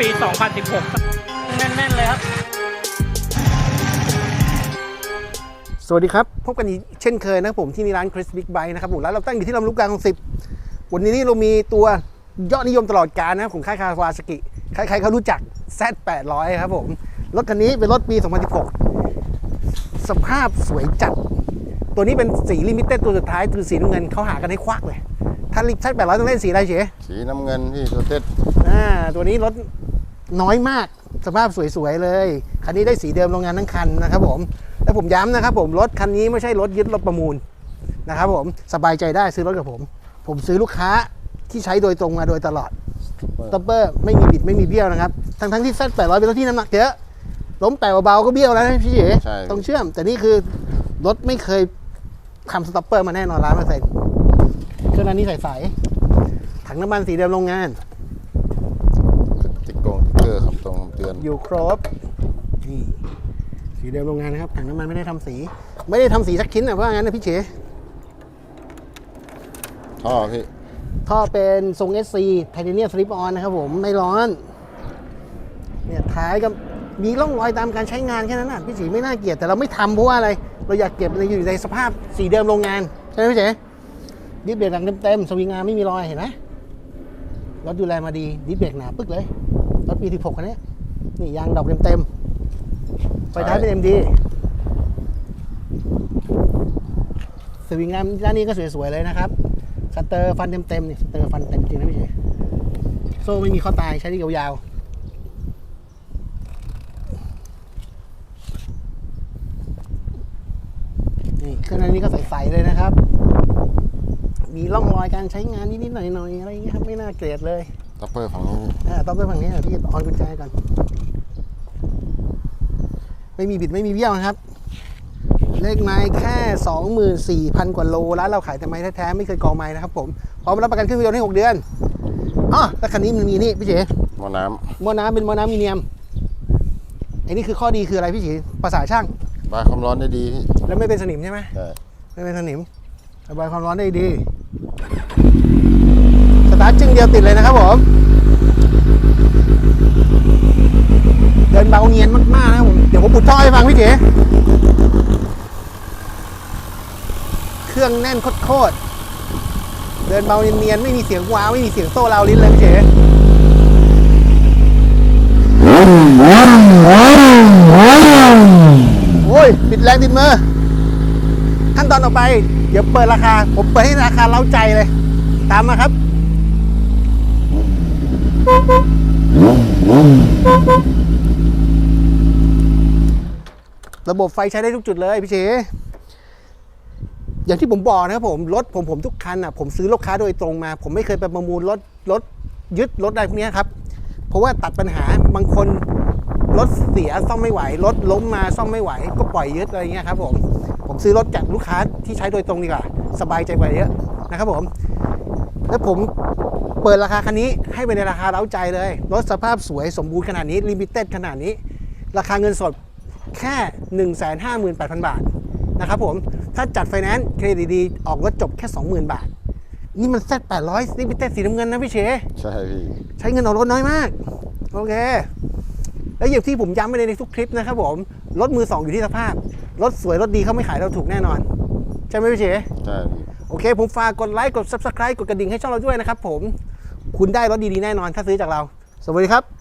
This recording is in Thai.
ปี 2016 แน่น ๆ เลยครับ สวัสดีครับ พบกันอีกเช่นเคยนะครับผมที่นี่ร้าน Chris Big Bike นะครับผมร้านเราตั้งอยู่ที่ลำลูกกาของสิบวันนี้นี่เรามีตัวยอดนิยมตลอดกาลนะครับของค่ายคาวาสกิ ใครๆเขารู้จัก Z800 ครับผม รถคันนี้เป็นรถปี 2016 สภาพสวยจัด ตัวนี้เป็นสีลิมิเต็ดตัวสุดท้ายคือสีน้ำเงินเขาหากันให้ควักเลยถ้าลิ Z800 ต้องเล่นสีอะไรเฉยสีน้ำเงินพี่ตัวเต็ดอ่าตัวนี้รถ น้อยมากสภาพสวยๆเลย คันนี้ได้สีเดิมโรงงานทั้งคันนะครับผมแล้วผมย้ำนะครับผมรถคันนี้ไม่ใช่รถยึดรถประมูลนะครับผมสบายใจได้ซื้อรถกับผม ผมซื้อลูกค้าที่ใช้โดยตรงมาโดยตลอดต็อปเปอร์ไม่มีบิดไม่มีเบี้ยวนะครับ ทั้งๆที่เซต800เป็นรถที่น้ำหนักเยอะล้มแปะเบาๆก็เบี้ยวแล้วนะพี่เอ๋ใช่ต้องเชื่อม แต่นี่คือรถไม่เคยทำสต็อปเปอร์มาแน่นอนร้านเปอร์เซ็นต์เครื่องนั้นนี่ใสๆถังน้ำมันสีเดิมโรงงานติ๊กกงติ๊ก เกอร์คำตรงคำเตือนอยู่ครบนี่สีเดิมโรงงานนะครับถังน้ำมันไม่ได้ทำสี ไม่ได้ทำสีสักชิ้นนะเพราะงั้นนะพี่เฉท่อพี่ท่อเป็นทรง SC ไทเทเนียมสลิปออนนะครับผมไม่ร้อนเนี่ยท้ายก็มีร่องรอยตามการใช้งานแค่นั้นนะพี่ฉีไม่น่าเกลียดแต่เราไม่ทำเพราะว่าอะไร เราอยากเก็บในอยู่ในสภาพสีเดิมโรงงาน ใช่ไหมพี่เฉดิสเบรกหลังเต็มๆสวิงงานไม่มีรอยเห็นไหมรถดูแลมาดีดิสเบรกหนาปึ๊กเลย รถปี16คันนี้ นี่ยางดอกเต็มๆไฟท้ายเป็น MD สวิงงามด้านนี้ก็สวยๆเลยนะครับ สเตอร์ฟันเต็มๆเนี่ยสเตอร์ฟันเต็มจริงนะพี่เฉยโซ่ไม่มีข้อตายใช้ได้ยาวๆนี่เครื่องในนี้ก็ใสๆเลยนะครับ มีร่องรอยการใช้งานนิดๆหน่อยๆอะไรอย่างเงี้ยครับ ไม่น่าเกลียดเลย ตัปเปอร์ฝั่งนี้อ่าต้องไปฝั่งนี้หน่อยพี่ออนกุญแจก่อน ไม่มีบิดไม่มีเบี้ยวนะครับ เลขไม้แค่ 24,000 กว่าโลร้านเราขายแต่ไม้แท้ๆไม่เคยกองไม้นะครับผมพร้อมรับประกันเครื่องยนต์ให้ 6 เดือนอ๋อแล้วคันนี้มันมีนี่พี่เฉหม้อน้หม้อน้ำเป็นหม้อน้ำมีเนียมไอ้นี่คือข้อดีคืออะไรพี่เฉภาษาช่างำบายความร้อนได้ดีพี่แล้วไม่เป็นสนิมใช่ไหม ใช่ไม่เป็นสนิมระบายความร้อนได้ดีส ตาร์ทจึงเดียวติดเลยนะครับผม เดินเบาเนียนมากๆนะผม เดี๋ยวผมปุดท่อให้ฟังพี่เจ๋เครื่องแน่นโคตรเดินเบาเนียนๆไม่มีเสียงว้าวไม่มีเสียงโซ่ราวลิ้นเลยพี่เจ๋โอ้ยปิดแรงติดมือขั้นตอนต่อไป เดี๋ยวเปิดราคา ผมเปิดให้ราคาเล้าใจเลย ตามมาครับ ระบบไฟใช้ได้ทุกจุดเลยพี่เชอย่างที่ผมบอกนะครับผมรถผมผมทุกคันอะผมซื้อลูกค้าโดยตรงมา ผมไม่เคยไปประมูลรถรถยึดรถอะไรพวกนี้ครับ เพราะว่าตัดปัญหาบางคนรถเสียซ่อมไม่ไหวรถล้มมาซ่อมไม่ไหว ก็ปล่อยยึดอะไรเงี้ยครับผมผมซื้อรถจากลูกค้าที่ใช้โดยตรงดีกว่า สบายใจกว่าเยอะนะครับผม แล้วผม เปิดราคาคันนี้ให้ไปในราคาเร้าใจเลย รถสภาพสวยสมบูรณ์ขนาดนี้ลิมิเต็ดขนาดนี้ ราคาเงินสดแค่ 158,000 บาทนะครับผม ถ้าจัดไฟแนนซ์เครดิตดีๆออกรถจบแค่ 20,000 บาท นี่มันแซด800ลิมิเต็ดสีน้ำเงินนะพี่เชใช่พี่ ใช้เงินออกรถน้อยมาก โอเค แล้วอย่างที่ผมย้ำไปในทุกคลิปนะครับผม รถมือสองอยู่ที่สภาพ รถสวยรถดีเขาไม่ขายเราถูกแน่นอน ใช่ไหมพี่เชใช่พี่โอ เคผมฝากกดไลค์กด Subscribe กดกระดิ่งให้ช่องเราด้วยนะครับผมคุณได้รถดีๆแน่นอนถ้าซื้อจากเรา สวัสดีครับ